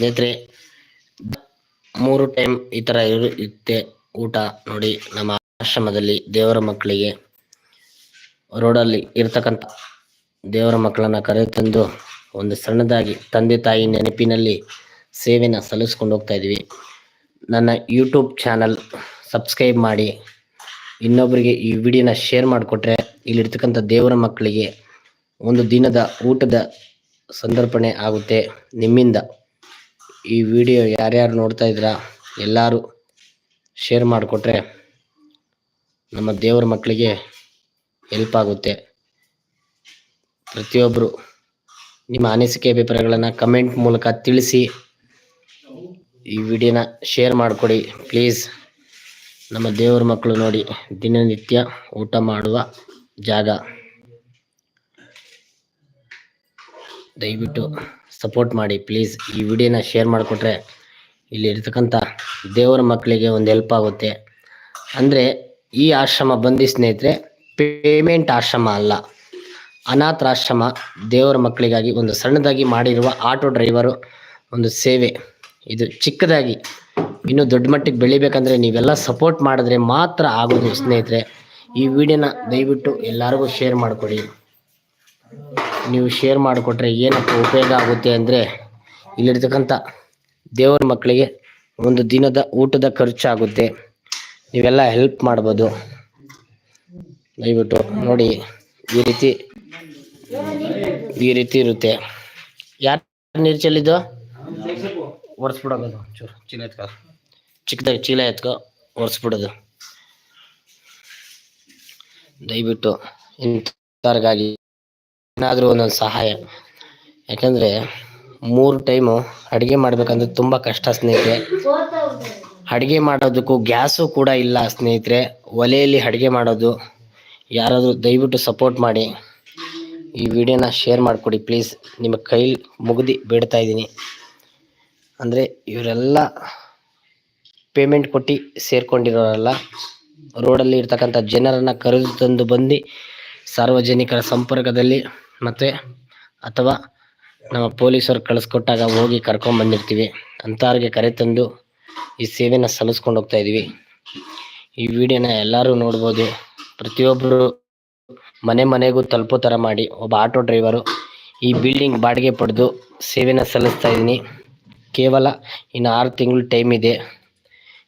ಸ್ನೇಹಿತರೆ, ಮೂರು ಟೈಮ್ ಈ ಥರ ಇರು ಇರುತ್ತೆ ಊಟ ನೋಡಿ ನಮ್ಮ ಆಶ್ರಮದಲ್ಲಿ ದೇವರ ಮಕ್ಕಳಿಗೆ ರೋಡಲ್ಲಿ ಇರ್ತಕ್ಕಂಥ ದೇವರ ಮಕ್ಕಳನ್ನ ಕರೆತಂದು ಒಂದು ಸಣ್ಣದಾಗಿ ತಂದೆ ತಾಯಿ ನೆನಪಿನಲ್ಲಿ ಸೇವೆನ ಸಲ್ಲಿಸ್ಕೊಂಡು ಹೋಗ್ತಾ ಇದ್ವಿ ನನ್ನ ಯೂಟ್ಯೂಬ್ ಚಾನಲ್ ಸಬ್ಸ್ಕ್ರೈಬ್ ಮಾಡಿ. ಇನ್ನೊಬ್ಬರಿಗೆ ಈ ವಿಡಿಯೋನ ಶೇರ್ ಮಾಡಿಕೊಟ್ರೆ ಇಲ್ಲಿರ್ತಕ್ಕಂಥ ದೇವರ ಮಕ್ಕಳಿಗೆ ಒಂದು ದಿನದ ಊಟದ ಸಂದರ್ಪಣೆ ಆಗುತ್ತೆ ನಿಮ್ಮಿಂದ. ಈ ವಿಡಿಯೋ ಯಾರ್ಯಾರು ನೋಡ್ತಾ ಇದ್ದೀರಾ ಎಲ್ಲರೂ ಶೇರ್ ಮಾಡಿಕೊಟ್ರೆ ನಮ್ಮ ದೇವರ ಮಕ್ಕಳಿಗೆ ಹೆಲ್ಪ್ ಆಗುತ್ತೆ. ಪ್ರತಿಯೊಬ್ಬರು ನಿಮ್ಮ ಅನಿಸಿಕೆ ಅಭಿಪ್ರಾಯಗಳನ್ನು ಕಮೆಂಟ್ ಮೂಲಕ ತಿಳಿಸಿ ಈ ವಿಡಿಯೋನ ಶೇರ್ ಮಾಡಿಕೊಡಿ. ಪ್ಲೀಸ್ ನಮ್ಮ ದೇವರ ಮಕ್ಕಳು ನೋಡಿ ದಿನನಿತ್ಯ ಊಟ ಮಾಡುವ ಜಾಗ. ದಯವಿಟ್ಟು ಸಪೋರ್ಟ್ ಮಾಡಿ ಪ್ಲೀಸ್ ಈ ವಿಡಿಯೋನ ಶೇರ್ ಮಾಡಿಕೊಟ್ರೆ ಇಲ್ಲಿ ಇರ್ತಕ್ಕಂಥ ದೇವರ ಮಕ್ಕಳಿಗೆ ಒಂದು ಹೆಲ್ಪ್ ಆಗುತ್ತೆ. ಅಂದರೆ ಈ ಆಶ್ರಮ ಬಂದಿ ಸ್ನೇಹಿತರೆ ಪೇಮೆಂಟ್ ಆಶ್ರಮ ಅಲ್ಲ ಅನಾಥಾಶ್ರಮ ದೇವರ ಮಕ್ಕಳಿಗಾಗಿ ಒಂದು ಸಣ್ಣದಾಗಿ ಮಾಡಿರುವ ಆಟೋ ಡ್ರೈವರು ಒಂದು ಸೇವೆ. ಇದು ಚಿಕ್ಕದಾಗಿ, ಇನ್ನು ದೊಡ್ಡ ಮಟ್ಟಿಗೆ ಬೆಳಿಬೇಕಂದ್ರೆ ನೀವೆಲ್ಲ ಸಪೋರ್ಟ್ ಮಾಡಿದ್ರೆ ಮಾತ್ರ ಆಗೋದು ಸ್ನೇಹಿತರೆ. ಈ ವಿಡಿಯೋನ ದಯವಿಟ್ಟು ಎಲ್ಲರಿಗೂ ಶೇರ್ ಮಾಡಿಕೊಡಿ. ನೀವು ಶೇರ್ ಮಾಡಿಕೊಟ್ರೆ ಏನಪ್ಪ ಉಪಯೋಗ ಆಗುತ್ತೆ ಅಂದರೆ ಇಲ್ಲಿರ್ತಕ್ಕಂಥ ದೇವರ ಮಕ್ಕಳಿಗೆ ಒಂದು ದಿನದ ಊಟದ ಖರ್ಚಾಗುತ್ತೆ. ನೀವೆಲ್ಲ ಹೆಲ್ಪ್ ಮಾಡ್ಬೋದು. ದಯವಿಟ್ಟು ನೋಡಿ, ಈ ರೀತಿ ಈ ರೀತಿ ಇರುತ್ತೆ. ಯಾರು ನೀರು ಚೆಲ್ಲಿದ್ದು? ಒರೆಸ್ಬಿಡೋದು ಚೂರು ಚೀಲ ಎತ್ಕೋ. ಚಿಕ್ಕದಾಗಿ ಚೀಲ ಎತ್ಕೋ, ಒರೆಸ್ಬಿಡೋದು. ದಯವಿಟ್ಟು ಇಂಥವ್ರಿಗಾಗಿ ಏನಾದರೂ ಒಂದೊಂದು ಸಹಾಯ. ಯಾಕಂದರೆ ಮೂರು ಟೈಮು ಅಡುಗೆ ಮಾಡಬೇಕಂದ್ರೆ ತುಂಬ ಕಷ್ಟ ಸ್ನೇಹಿತರೆ. ಅಡುಗೆ ಮಾಡೋದಕ್ಕೂ ಗ್ಯಾಸು ಕೂಡ ಇಲ್ಲ ಸ್ನೇಹಿತರೆ. ಒಲೆಯಲ್ಲಿ ಅಡುಗೆ ಮಾಡೋದು ಯಾರಾದರೂ ದಯವಿಟ್ಟು ಸಪೋರ್ಟ್ ಮಾಡಿ. ಈ ವಿಡಿಯೋನ ಶೇರ್ ಮಾಡಿಕೊಡಿ ಪ್ಲೀಸ್ ನಿಮ್ಮ ಕೈಲಿ ಮುಗಿದು ಬೇಡ್ತಾ ಇದ್ದೀನಿ. ಅಂದರೆ ಇವರೆಲ್ಲ ಪೇಮೆಂಟ್ ಕೊಟ್ಟು ಸೇರ್ಕೊಂಡಿರೋರಲ್ಲ ರೋಡಲ್ಲಿ ಇರ್ತಕ್ಕಂಥ ಜನರನ್ನು ಕರೆದು ತಂದು ಬಂದು ಸಾರ್ವಜನಿಕರ ಸಂಪರ್ಕದಲ್ಲಿ ಮತ್ತು ಅಥವಾ ನಮ್ಮ ಪೊಲೀಸರು ಕಳಿಸ್ಕೊಟ್ಟಾಗ ಹೋಗಿ ಕರ್ಕೊಂಬಂದಿರ್ತೀವಿ ಅಂಥವ್ರಿಗೆ ಕರೆ ತಂದು ಈ ಸೇವೆನ ಸಲ್ಲಿಸ್ಕೊಂಡು ಹೋಗ್ತಾ ಇದ್ದೀವಿ ಈ ವಿಡಿಯೋನ ಎಲ್ಲರೂ ನೋಡ್ಬೋದು. ಪ್ರತಿಯೊಬ್ಬರು ಮನೆ ಮನೆಗೂ ತಲುಪೋ ಥರ ಮಾಡಿ. ಒಬ್ಬ ಆಟೋ ಡ್ರೈವರು ಈ ಬಿಲ್ಡಿಂಗ್ ಬಾಡಿಗೆ ಪಡೆದು ಸೇವೆನ ಸಲ್ಲಿಸ್ತಾ ಇದ್ದೀನಿ ಕೇವಲ ಇನ್ನು ಆರು ತಿಂಗಳು ಟೈಮ್ ಇದೆ.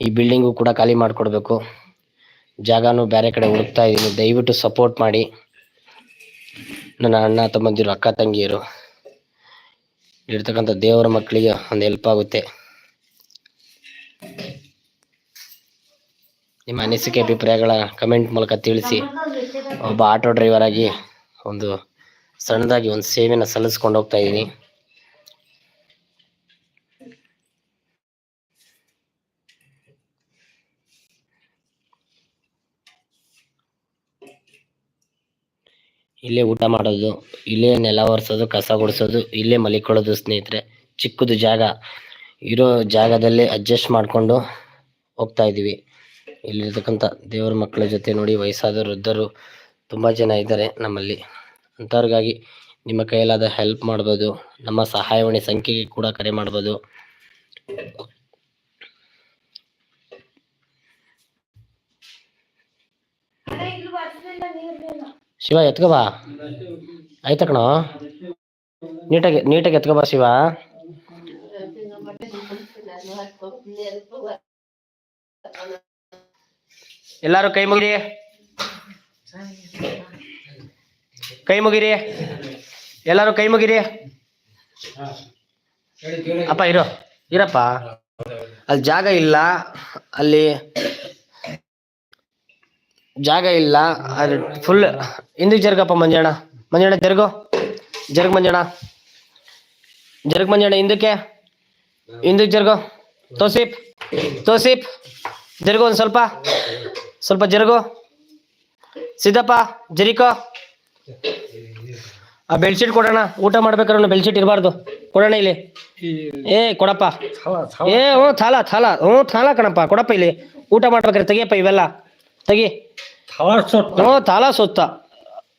ಈ ಬಿಲ್ಡಿಂಗು ಕೂಡ ಖಾಲಿ ಮಾಡಿಕೊಡ್ಬೇಕು. ಜಾಗನೂ ಬೇರೆ ಕಡೆ ಹುಡುಕ್ತಾ ಇದ್ದೀನಿ ದಯವಿಟ್ಟು ಸಪೋರ್ಟ್ ಮಾಡಿ. ನನ್ನ ಅಣ್ಣ, ತಮ್ಮಂದಿರು, ಅಕ್ಕ, ತಂಗಿಯರು. ಇರ್ತಕ್ಕಂಥ ದೇವರ ಮಕ್ಕಳಿಗೆ ಒಂದು ಹೆಲ್ಪ್ ಆಗುತ್ತೆ. ನಿಮ್ಮ ಅನಿಸಿಕೆ, ಅಭಿಪ್ರಾಯಗಳ ಕಮೆಂಟ್ ಮೂಲಕ ತಿಳಿಸಿ. ಒಬ್ಬ ಆಟೋ ಡ್ರೈವರ್ ಆಗಿ ಒಂದು ಸಣ್ಣದಾಗಿ ಒಂದು ಸೇವೆನ ಸಲ್ಲಿಸ್ಕೊಂಡು ಹೋಗ್ತಾ ಇದ್ದೀನಿ. ಇಲ್ಲೇ ಊಟ ಮಾಡೋದು, ಇಲ್ಲೇ ನೆಲ ಒರೆಸೋದು, ಕಸ ಗುಡಿಸೋದು, ಇಲ್ಲೇ ಮಲಿಕೊಳ್ಳೋದು ಸ್ನೇಹಿತರೆ. ಚಿಕ್ಕದು ಜಾಗ. ಇರೋ ಜಾಗದಲ್ಲೇ ಅಡ್ಜಸ್ಟ್ ಮಾಡಿಕೊಂಡು ಹೋಗ್ತಾ ಇದ್ದೀವಿ. ಇಲ್ಲಿರ್ತಕ್ಕಂಥ ದೇವರ ಮಕ್ಕಳ ಜೊತೆ ನೋಡಿ ವಯಸ್ಸಾದ ವೃದ್ಧರು ತುಂಬ ಜನ ಇದ್ದಾರೆ ನಮ್ಮಲ್ಲಿ. ಅಂಥವ್ರಿಗಾಗಿ ನಿಮ್ಮ ಕೈಯಲ್ಲಾದ ಹೆಲ್ಪ್ ಮಾಡ್ಬೋದು. ನಮ್ಮ ಸಹಾಯವಾಣಿ ಸಂಖ್ಯೆಗೆ ಕೂಡ ಕರೆ ಮಾಡ್ಬೋದು. ಶಿವ, ಎತ್ಕೋ ಬಾ. ಆಯ್ತಾ ಕಣೋ? ನೀಟಾಗಿ ನೀಟಾಗಿ ಎತ್ಕೋ ಬಾ ಶಿವ. ಎಲ್ಲಾರು ಕೈ ಮುಗಿರಿ. ಕೈ ಮುಗಿರಿ. ಎಲ್ಲಾರು ಕೈ ಮುಗಿರಿ. ಅಪ್ಪ ಇರೋ. ಇರಪ್ಪ. ಅಲ್ಲಿ ಜಾಗ ಇಲ್ಲ. ಅಲ್ಲಿ ಜಾಗ ಇಲ್ಲ. ಅದು ಫುಲ್ ಹಿಂದಕ್ಕೆ ಜರುಗಪ್ಪ ಮಂಜಣ್ಣ. ಮಂಜಣ್ಣ, ಜರುಗು. ಜರುಗ್ ಮಂಜಣ್ಣ. ಜರುಗ್ ಮಂಜಣ್ಣ ಹಿಂದಕ್ಕೆ. ಹಿಂದಕ್ಕೆ ಜರುಗು. ತೋಸಿಪ್. ತೋಸಿಪ್. ಜರುಗು ಒಂದು ಸ್ವಲ್ಪ. ಸ್ವಲ್ಪ ಜರುಗು. ಸಿದ್ದಪ್ಪ, ಜರಿಕೋ. ಆ ಬೆಡ್ಶೀಟ್ ಕೊಡೋಣ. ಊಟ ಮಾಡ್ಬೇಕಾದ್ರೆ ಬೆಡ್ಶೀಟ್ ಇರಬಾರ್ದು. ಕೊಡೋಣ ಇಲ್ಲಿ. ಏ, ಕೊಡಪ್ಪ. ಏ ಹ್ಞೂ ಥಾಲ ಥಾಲ. ಹ್ಞೂ ಥಾಲ ಕಣಪ್ಪ. ಕೊಡಪ್ಪ ಇಲ್ಲಿ. ಊಟ ಮಾಡ್ಬೇಕಾರೆ ತೆಗಿಯಪ್ಪ ಇವೆಲ್ಲ. ತೆಗಿ. ಹ್ಞೂ ತಾಲ ಸೊತ್ತ.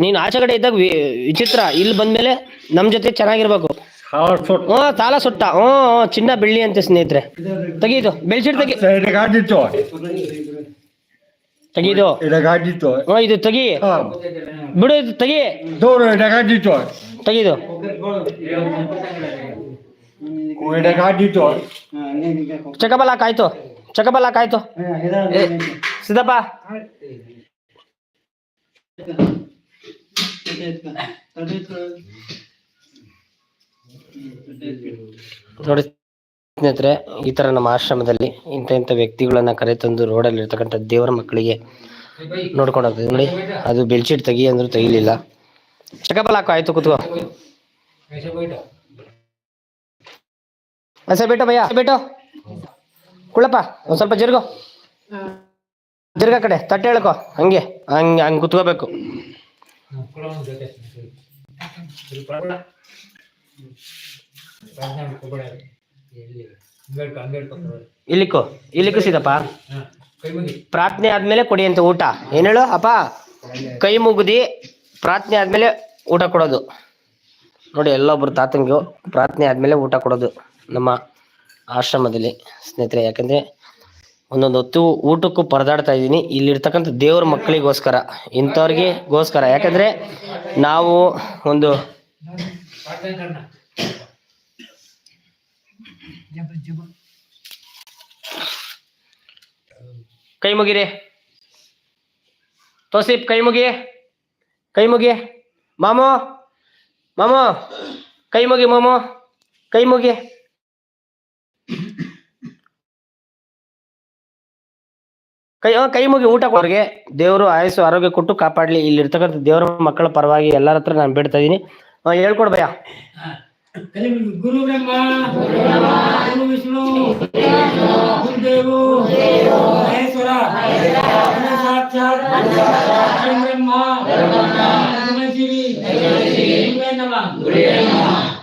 ನೀನ್ ಆಚೆ ಕಡೆ ಇದ್ದಾಗ ವಿ- ವಿಚಿತ್ರ. ಇಲ್ಲಿ ಬಂದ್ಮೇಲೆ ನಮ್ಮ ಜೊತೆ ಚೆನ್ನಾಗಿರ್ಬೇಕು. ಹ್ಞೂ ಸಾಲ ಸುಟ್ಟ ಹ್ಞೂ ಹ್ಞೂ, ಚಿನ್ನ ಬೆಳ್ಳಿ ಅಂತ ಸ್ನೇಹಿತರೆ. ತೆಗೀದು. ಬೆಳ್ಸಿಟ್ ತೆಗಿ. ತೆಗೀದು. ಎಡಗಾಡಿತ್ತು ಹ್ಞೂ ಇದು ತೆಗಿ. ಹಾ. ಬಿಡು ಇದು ತೆಗಿ. ದೂರ ತೆಗೀದು. ಎಡಗಾಡಿತ್ತು ಚಕಬಲ್ ಹಾಕಾಯ್ತು ಚಕಬಲ್ ಹಾಕಾಯ್ತು ಏ, ಸಿದ್ದಪ್ಪ. ನೋಡಿ ಸ್ನೇಹಿತರೆ, ಈ ತರ ನಮ್ಮ ಆಶ್ರಮದಲ್ಲಿ ಇಂಥ ಇಂಥ ವ್ಯಕ್ತಿಗಳನ್ನ ಕರೆತಂದು ರೋಡಲ್ಲಿ ಇರ್ತಕ್ಕಂಥ ದೇವರ ಮಕ್ಕಳಿಗೆ ನೋಡ್ಕೊಂಡು ಹೋಗ್ತದೆ ನೋಡಿ, ಅದು ಬೆಡ್ಶೀಟ್ ತೆಗಿ ಅಂದ್ರೂ ತೆಗಿಲಿಲ್ಲ. ಚಕಬಲ್ ಹಾಕು, ಆಯ್ತು, ಕುತ್ಕೋ. ಅಸೆ ಬೇಟೋ ಭಯ್ಯ ಬೇಟೋ? ಕುಳಪ್ಪ ಒಂದ್ ಸ್ವಲ್ಪ ಜರುಗೋ. ಜರುಗ ಕಡೆ, ತಟ್ಟೆ ಹೇಳ್ಕೊ ಹಂಗೆ ಹಂಗೆ ಹಂಗೆ ಕುತ್ಕೋಬೇಕು. ಇಲ್ಲಿಕ್ಕು ಇಲ್ಲಿಕ್ಕು ಸಿದಪ್ಪ ಪ್ರಾರ್ಥನೆ ಆದ್ಮೇಲೆ ಕೊಡಿ ಅಂತ ಊಟ. ಏನ್ ಹೇಳು, ಅಪ್ಪ? ಕೈ ಮುಗುದಿ ಪ್ರಾರ್ಥನೆ ಆದ್ಮೇಲೆ ಊಟ ಕೊಡೋದು. ನೋಡಿ ಎಲ್ಲೊಬ್ರು ತಾತಂಗು ಪ್ರಾರ್ಥನೆ ಆದ್ಮೇಲೆ ಊಟ ಕೊಡೋದು ನಮ್ಮ ಆಶ್ರಮದಲ್ಲಿ. ಸ್ನೇಹಿತರೆ, ಯಾಕಂದ್ರೆ ಒಂದೊಂದು ಹೊತ್ತು ಊಟಕ್ಕೂ ಪರದಾಡ್ತಾ ಇದ್ದೀನಿ. ಇಲ್ಲಿರ್ತಕ್ಕಂಥ ದೇವ್ರ ಮಕ್ಕಳಿಗೋಸ್ಕರ, ಇಂಥವ್ರಿಗೆ ಗೋಸ್ಕರ. ಯಾಕಂದ್ರೆ ನಾವು ಒಂದು ಕೈ ಮುಗಿರಿ. ತೋಸಿಪ್, ಕೈ ಮುಗಿ. ಕೈ ಮುಗಿ. ಮಾಮೋ ಮಾಮೋ, ಕೈ ಮುಗಿ ಮಾಮೋ, ಕೈ ಮುಗಿ. ಕೈ ಕೈ ಮುಗಿ ಊಟ ಅವ್ರಿಗೆ ದೇವರು ಆಯಸ್ಸು ಆರೋಗ್ಯ ಕೊಟ್ಟು ಕಾಪಾಡ್ಲಿ. ಇಲ್ಲಿ ಇರ್ತಕ್ಕಂಥ ದೇವರ ಮಕ್ಕಳ ಪರವಾಗಿ ಎಲ್ಲರ ಹತ್ರ ನಾನು ಬೇಡ್ತಾ ಇದೀನಿ. ಹೇಳ್ಕೊಡ್ ಭಯ್ಯ. ಗುರು ಬ್ರಹ್ಮ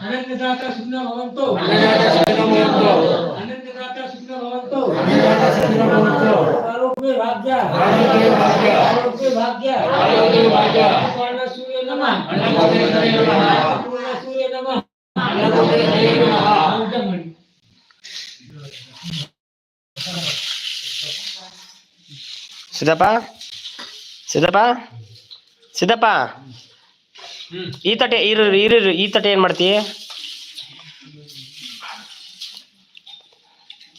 ಅನಂತದಾತ ಸುಖ ಭವಂತು. ಆರೋಗ್ಯ ಭಾಗ್ಯ. ಆರೋಗ್ಯ ಭಾಗ್ಯ. ಸೂರ್ಯ ನಮಃ. ಪೂರ್ಣ ಸೂರ್ಯ ನಮಃ. ಊಟ ಮಾಡಿ. ಸಿದ್ದಪ್ಪ? ಸಿದ್ದಪ್ಪ? ಸಿದ್ದಪ್ಪ? ಈ ತಟೆ ಇರು ಇರು ಇರು. ಈ ತಟೆ ಏನ್ ಮಾಡ್ತೀಯ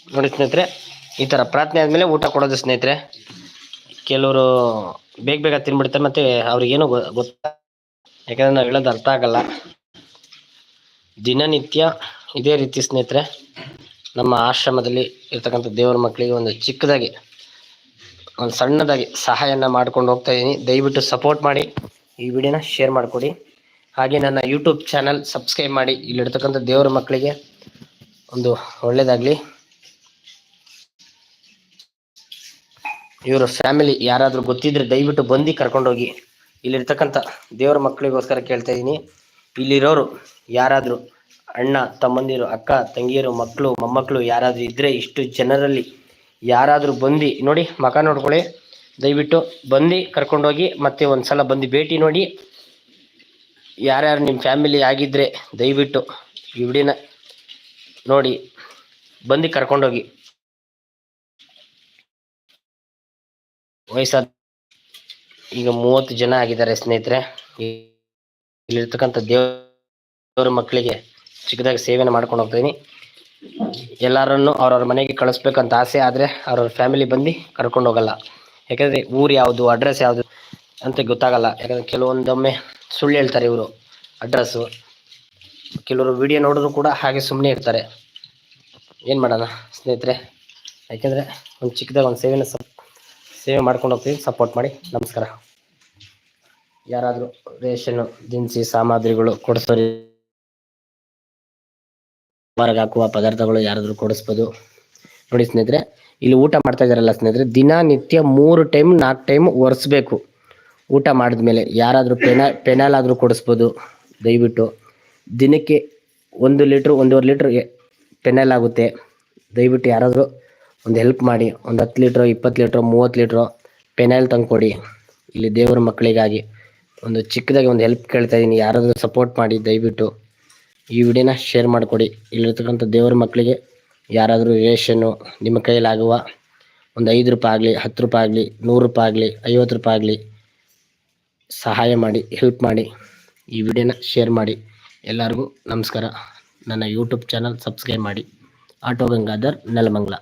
ನೋಡಿ ಸ್ನೇಹಿತರೆ ಈ ಥರ ಪ್ರಾರ್ಥನೆ ಆದಮೇಲೆ ಊಟ ಕೊಡೋದು ಸ್ನೇಹಿತರೆ. ಕೆಲವರು ಬೇಗ ಬೇಗ ತಿನ್ಬಿಡ್ತಾರೆ ಮತ್ತೆ ಅವ್ರಿಗೇನು ಗೊತ್ತ, ಯಾಕಂದರೆ ನಾವು ಹೇಳೋದು ಅರ್ಥ ಆಗಲ್ಲ. ದಿನನಿತ್ಯ ಇದೇ ರೀತಿ ಸ್ನೇಹಿತರೆ, ನಮ್ಮ ಆಶ್ರಮದಲ್ಲಿ ಇರ್ತಕ್ಕಂಥ ದೇವರ ಮಕ್ಕಳಿಗೆ ಒಂದು ಚಿಕ್ಕದಾಗಿ, ಒಂದು ಸಣ್ಣದಾಗಿ ಸಹಾಯನ ಮಾಡ್ಕೊಂಡು ಹೋಗ್ತಾ ಇದ್ದೀನಿ ದಯವಿಟ್ಟು ಸಪೋರ್ಟ್ ಮಾಡಿ, ಈ ವಿಡಿಯೋನ ಶೇರ್ ಮಾಡಿಕೊಡಿ. ಹಾಗೆ ನನ್ನ ಯೂಟ್ಯೂಬ್ ಚಾನಲ್ ಸಬ್ಸ್ಕ್ರೈಬ್ ಮಾಡಿ. ಇಲ್ಲಿರ್ತಕ್ಕಂಥ ದೇವರ ಮಕ್ಕಳಿಗೆ ಒಂದು ಒಳ್ಳೇದಾಗಲಿ. ಇವರು ಫ್ಯಾಮಿಲಿ ಯಾರಾದರೂ ಗೊತ್ತಿದ್ರೆ ದಯವಿಟ್ಟು ಬಂದು ಕರ್ಕೊಂಡೋಗಿ. ಇಲ್ಲಿರ್ತಕ್ಕಂಥ ದೇವರ ಮಕ್ಕಳಿಗೋಸ್ಕರ ಕೇಳ್ತಾ ಇದ್ದೀನಿ. ಇಲ್ಲಿರೋರು ಯಾರಾದರೂ ಅಣ್ಣ, ತಮ್ಮಂದಿರು, ಅಕ್ಕ, ತಂಗಿಯರು, ಮಕ್ಕಳು, ಮೊಮ್ಮಕ್ಕಳು ಯಾರಾದರೂ ಇದ್ದರೆ ಇಷ್ಟು ಜನರಲ್ಲಿ ಯಾರಾದರೂ ಬಂದು ನೋಡಿ ಮಕ ನೋಡ್ಕೊಳ್ಳಿ. ದಯವಿಟ್ಟು ಬಂದು ಕರ್ಕೊಂಡೋಗಿ ಮತ್ತೆ ಒಂದು ಸಲ ಬಂದು ಭೇಟಿ ನೋಡಿ. ಯಾರ್ಯಾರು ನಿಮ್ಮ ಫ್ಯಾಮಿಲಿ ಆಗಿದ್ದರೆ ದಯವಿಟ್ಟು ಈ ನೋಡಿ ಬಂದು ಕರ್ಕೊಂಡೋಗಿ. ವಯಸ್ಸಾದ ಈಗ ಮೂವತ್ತು ಜನ ಆಗಿದ್ದಾರೆ ಸ್ನೇಹಿತರೆ. ಇಲ್ಲಿರ್ತಕ್ಕಂಥ ದೇವರ ಮಕ್ಕಳಿಗೆ ಚಿಕ್ಕದಾಗಿ ಸೇವೆಯನ್ನು ಮಾಡ್ಕೊಂಡು ಹೋಗ್ತೀನಿ ಎಲ್ಲರನ್ನು ಅವ್ರವ್ರ ಮನೆಗೆ ಕಳಿಸ್ಬೇಕಂತ ಆಸೆ ಆದರೆ ಅವ್ರವ್ರ ಫ್ಯಾಮಿಲಿ ಬಂದು ಕರ್ಕೊಂಡು ಹೋಗಲ್ಲ. ಯಾಕಂದರೆ ಊರು ಯಾವುದು ಅಡ್ರೆಸ್ ಯಾವುದು ಅಂತ ಗೊತ್ತಾಗಲ್ಲ. ಯಾಕಂದರೆ ಕೆಲವೊಂದೊಮ್ಮೆ ಸುಳ್ಳು ಹೇಳ್ತಾರೆ ಇವರು ಅಡ್ರೆಸ್ಸು ಕೆಲವರು ವಿಡಿಯೋ ನೋಡಿದ್ರು ಕೂಡ ಹಾಗೆ ಸುಮ್ಮನೆ ಇರ್ತಾರೆ. ಏನು ಮಾಡೋಣ ಸ್ನೇಹಿತರೆ? ಯಾಕೆಂದರೆ ಒಂದು ಚಿಕ್ಕದಾಗಿ ಒಂದು ಸೇವೆನ ಸಪ್ ಸೇವೆ ಮಾಡ್ಕೊಂಡು ಹೋಗ್ತೀವಿ ಸಪೋರ್ಟ್ ಮಾಡಿ. ನಮಸ್ಕಾರ. ಯಾರಾದರೂ ರೇಷನ್, ದಿನಸಿ ಸಾಮಗ್ರಿಗಳು ಕೊಡಿಸೋರಿ ಹೊರಗೆ ಹಾಕುವ ಪದಾರ್ಥಗಳು ಯಾರಾದರೂ ಕೊಡಿಸ್ಬೋದು. ನೋಡಿ ಸ್ನೇಹಿತರೆ, ಇಲ್ಲಿ ಊಟ ಮಾಡ್ತಾ ಇದ್ದಾರಲ್ಲ ಸ್ನೇಹಿತರೆ ದಿನನಿತ್ಯ ಮೂರು ಟೈಮ್ ನಾಲ್ಕು ಟೈಮ್ ಒರೆಸ್ಬೇಕು. ಊಟ ಮಾಡಿದ್ಮೇಲೆ ಯಾರಾದರೂ ಪೆನ, ಪೆನಾಲ್ ಆದರೂ ಕೊಡಿಸ್ಬೋದು. ದಯವಿಟ್ಟು ದಿನಕ್ಕೆ ಒಂದು ಲೀಟ್ರ್ ಒಂದೂವರೆ ಲೀಟ್ರ್ ಪೆನಾಲ್ ಆಗುತ್ತೆ. ದಯವಿಟ್ಟು ಯಾರಾದರೂ ಒಂದು ಹೆಲ್ಪ್ ಮಾಡಿ, ಒಂದು ಹತ್ತು ಲೀಟ್ರ್, ಇಪ್ಪತ್ತು ಲೀಟ್ರ್, ಮೂವತ್ತು ಲೀಟ್ರ್ ಪೆನಾಯ್ಲ್ ತಂದು ಕೊಡಿ. ಇಲ್ಲಿ ದೇವರ ಮಕ್ಕಳಿಗಾಗಿ ಒಂದು ಚಿಕ್ಕದಾಗಿ ಒಂದು ಹೆಲ್ಪ್ ಕೇಳ್ತಾ ಇದ್ದೀನಿ ಯಾರಾದರೂ ಸಪೋರ್ಟ್ ಮಾಡಿ, ದಯವಿಟ್ಟು ಈ ವಿಡಿಯೋನ ಶೇರ್ ಮಾಡಿಕೊಡಿ. ಇಲ್ಲಿರ್ತಕ್ಕಂಥ ದೇವರ ಮಕ್ಕಳಿಗೆ ಯಾರಾದರೂ ರೇಷನ್ನು ನಿಮ್ಮ ಕೈಯಲ್ಲಾಗುವ ಒಂದು ಐದು ರೂಪಾಯಿ ಆಗಲಿ, ಹತ್ತು ರೂಪಾಯಿ ಆಗಲಿ, ನೂರು ರೂಪಾಯಿ ಆಗಲಿ, ಐವತ್ತು ರೂಪಾಯಿ ಆಗಲಿ ಸಹಾಯ ಮಾಡಿ ಹೆಲ್ಪ್ ಮಾಡಿ ಈ ವಿಡಿಯೋನ ಶೇರ್ ಮಾಡಿ. ಎಲ್ಲರಿಗೂ ನಮಸ್ಕಾರ. ನನ್ನ ಯೂಟ್ಯೂಬ್ ಚಾನಲ್ ಸಬ್ಸ್ಕ್ರೈಬ್ ಮಾಡಿ. ಆಟೋ ಗಂಗಾಧರ್ ನೆಲಮಂಗಲ.